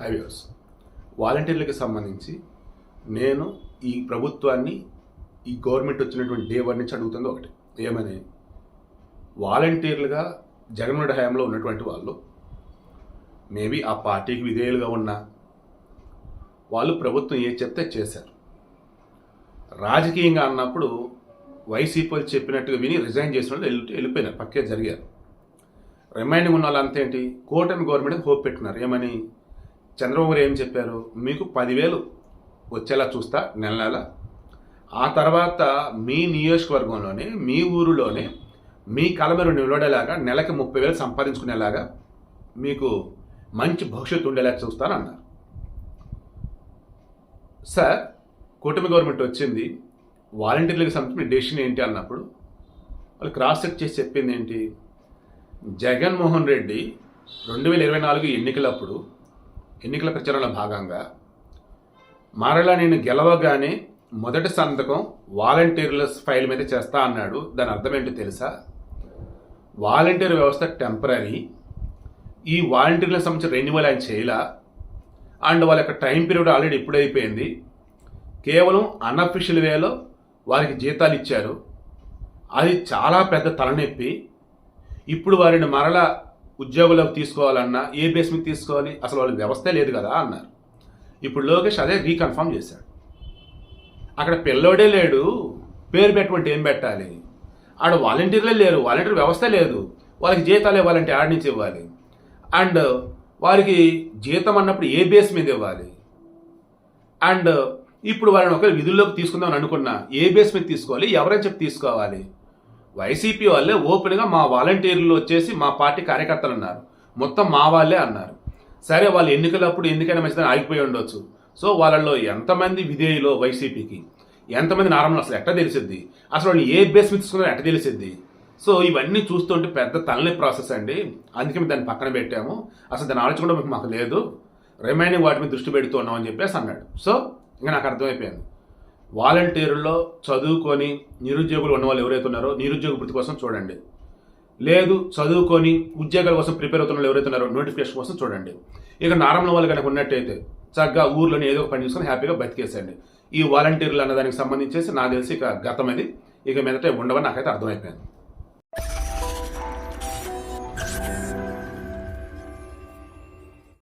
Highways. వాలంటీర్లకు సంబంధించి నేను ఈ ప్రభుత్వాన్ని ఈ గవర్నమెంట్ వచ్చినటువంటి డే వన్ నుంచి అడుగుతుంది ఒకటి. ఏమని? వాలంటీర్లుగా జగన్మోహన్ హయాంలో ఉన్నటువంటి వాళ్ళు మేబీ ఆ పార్టీకి విధేయులుగా ఉన్న వాళ్ళు ప్రభుత్వం ఏ చెప్తే చేశారు. రాజకీయంగా అన్నప్పుడు వైసీపీ వాళ్ళు చెప్పినట్టుగా విని రిజైన్ చేసిన వాళ్ళు వెళ్ళి వెళ్ళిపోయినారు పక్కే జరిగారు. రిమైండింగ్ ఉన్న వాళ్ళు అంతేంటి కూటమి గవర్నమెంట్ హోప్ పెట్టినారు. ఏమని? చంద్రబాబు గారు ఏం చెప్పారు? మీకు పదివేలు వచ్చేలా చూస్తా నెల నెల. ఆ తర్వాత మీ నియోజకవర్గంలోనే మీ ఊరిలోనే మీ కలమరు నిలబడేలాగా నెలకి ముప్పై వేలు సంపాదించుకునేలాగా మీకు మంచి భవిష్యత్తు ఉండేలా చూస్తానన్నారు. సార్ కూటమి గవర్నమెంట్ వచ్చింది వాలంటీర్లకు సంబంధించిన డెసిషన్ ఏంటి అన్నప్పుడు వాళ్ళు క్రాస్ చెక్ చేసి చెప్పింది ఏంటి? జగన్మోహన్ రెడ్డి రెండు వేల ఇరవై నాలుగు ఎన్నికలప్పుడు ఎన్నికల ప్రచారంలో భాగంగా మరలా నేను గెలవగానే మొదటి సంతకం వాలంటీర్ల ఫైల్ మీద చేస్తా అన్నాడు. దాని అర్థం ఏంటో తెలుసా? వాలంటీర్ వ్యవస్థ టెంపరీ. ఈ వాలంటీర్లకు సంబంధించిన రెన్యువల్ ఆయన చేయలా. అండ్ వాళ్ళ యొక్క టైం పీరియడ్ ఆల్రెడీ ఇప్పుడైపోయింది కేవలం అన్అఫిషియల్ వేలో వారికి జీతాలు ఇచ్చారు. అది చాలా పెద్ద తలనొప్పి. ఇప్పుడు వారిని మరలా ఉద్యోగులకు తీసుకోవాలన్నా ఏ బేస్ మీద తీసుకోవాలి? అసలు వాళ్ళ వ్యవస్థే లేదు కదా అన్నారు. ఇప్పుడు లోకేష్ అదే రీకన్ఫర్మ్ చేశాడు. అక్కడ పిల్లోడే లేడు పేరు పెట్టుకుంటే ఏం పెట్టాలి? ఆడ వాలంటీర్లే లేరు వాలంటీర్ వ్యవస్థ లేదు. వాళ్ళకి జీతాలు ఇవ్వాలంటే ఆడ నుంచి ఇవ్వాలి. అండ్ వారికి జీతం అన్నప్పుడు ఏ బేస్ మీద ఇవ్వాలి? అండ్ ఇప్పుడు వాళ్ళని ఒకవేళ విధుల్లోకి తీసుకుందాం అని అనుకున్నా ఏ బేస్ మీద తీసుకోవాలి? ఎవరైనా చెప్పి తీసుకోవాలి? వైసీపీ వాళ్ళే ఓపెన్గా మా వాలంటీర్లు వచ్చేసి మా పార్టీ కార్యకర్తలు ఉన్నారు మొత్తం మా వాళ్ళే అన్నారు. సరే వాళ్ళు ఎన్నికలప్పుడు ఎందుకైనా మంచిదని ఆగిపోయి ఉండొచ్చు. సో వాళ్ళలో ఎంతమంది విధేయులో వైసీపీకి ఎంతమంది నార్మల్ అసలు ఎట్ట తెలిసిద్ది? అసలు వాళ్ళు ఏ బేస్ మీద తీసుకున్నారో ఎట్ట తెలిసిద్ది? సో ఇవన్నీ చూస్తుంటే పెద్ద తలని ప్రాసెస్ అండి. అందుకే మేము దాన్ని పక్కన పెట్టాము. అసలు దాని ఆలోచన కూడా మీకు మాకు లేదు. రిమైనింగ్ వాటి మీద దృష్టి పెడుతున్నాం అని చెప్పేసి అన్నాడు. సో ఇంకా నాకు అర్థమైపోయింది. వాలంటీర్లో చదువుకొని నిరుద్యోగులు ఉన్న వాళ్ళు ఎవరైతే ఉన్నారో నిరుద్యోగ వృత్తి కోసం చూడండి. లేదు చదువుకొని ఉద్యోగాల కోసం ప్రిపేర్ అవుతున్న వాళ్ళు ఎవరైతే ఉన్నారో నోటిఫికేషన్ కోసం చూడండి. ఇక నార్మల్ వాళ్ళు కనుక ఉన్నట్టయితే చక్కగా ఊర్లోనే ఏదో ఒక పని చేసుకొని హ్యాపీగా బతికేసేయండి. ఈ వాలంటీర్లు అన్నదానికి సంబంధించేసి నాకు తెలిసి ఇక గతం ఇక మీదట ఉండవని నాకైతే అర్థమైపోయింది.